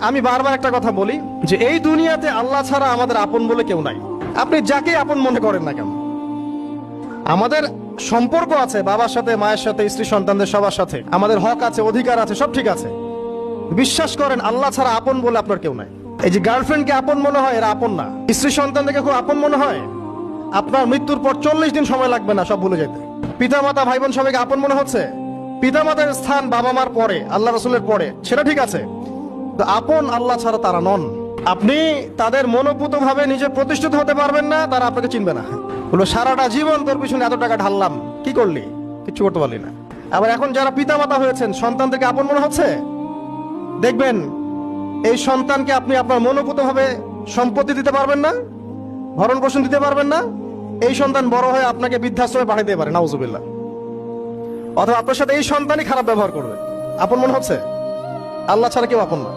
আমি বারবার একটা কথা বলি যে এই দুনিয়াতে আল্লাহ ছাড়া আমাদের আপন বলে কেউ নাই। আপনি যাকে আপন মনে করেন না কেন। আমাদের সম্পর্ক আছে বাবার সাথে, মায়ের সাথে, স্ত্রী, সন্তানদের সবার সাথে। আমাদের হক আছে, অধিকার আছে, সব ঠিক আছে। বিশ্বাস করেন, আল্লাহ ছাড়া আপন বলে আপনার কেউ নাই। এই যে গার্লফ্রেন্ডকে আপন মনে হয়, এরা আপন না। স্ত্রী সন্তানদেরকে খুব আপন মনে হয়। আপনার মৃত্যুর পর চল্লিশ দিন সময় লাগবে না সব ভুলে যেতে। পিতা মাতা ভাই বোন সবাইকে আপন মনে হচ্ছে? পিতা মাতার স্থান বাবা মার পরে, আল্লাহ রসুলের পরে। সেটা ঠিক আছে। আপন আল্লাহ ছাড়া তারা নন। আপনি তাদের মনোপুত ভাবে নিজে প্রতিষ্ঠিত হতে পারবেন না, তারা আপনাকে চিনবে না। বলব সারাটা জীবন তোর পিছনে এত টাকা ঢাললাম, কি করলি? কিচ্ছু করতে পারলি না। আবার এখন যারা পিতা মাতা হয়েছেন সন্তানদেরকে আপন মনে হচ্ছে? দেখবেন, এই সন্তানকে আপনি আপনার মনোপুত ভাবে সম্পত্তি দিতে পারবেন না ভরণ পোষণ দিতে পারবেন না, এই সন্তান বড় হয়ে আপনাকে বৃদ্ধাশ্রমে পাঠাতে পারে, নাউজুবিল্লাহ। অথবা আপনার সাথে এই সন্তানই খারাপ ব্যবহার করবে। আপন মনে হচ্ছে? আল্লাহ ছাড়া কেউ আপন না।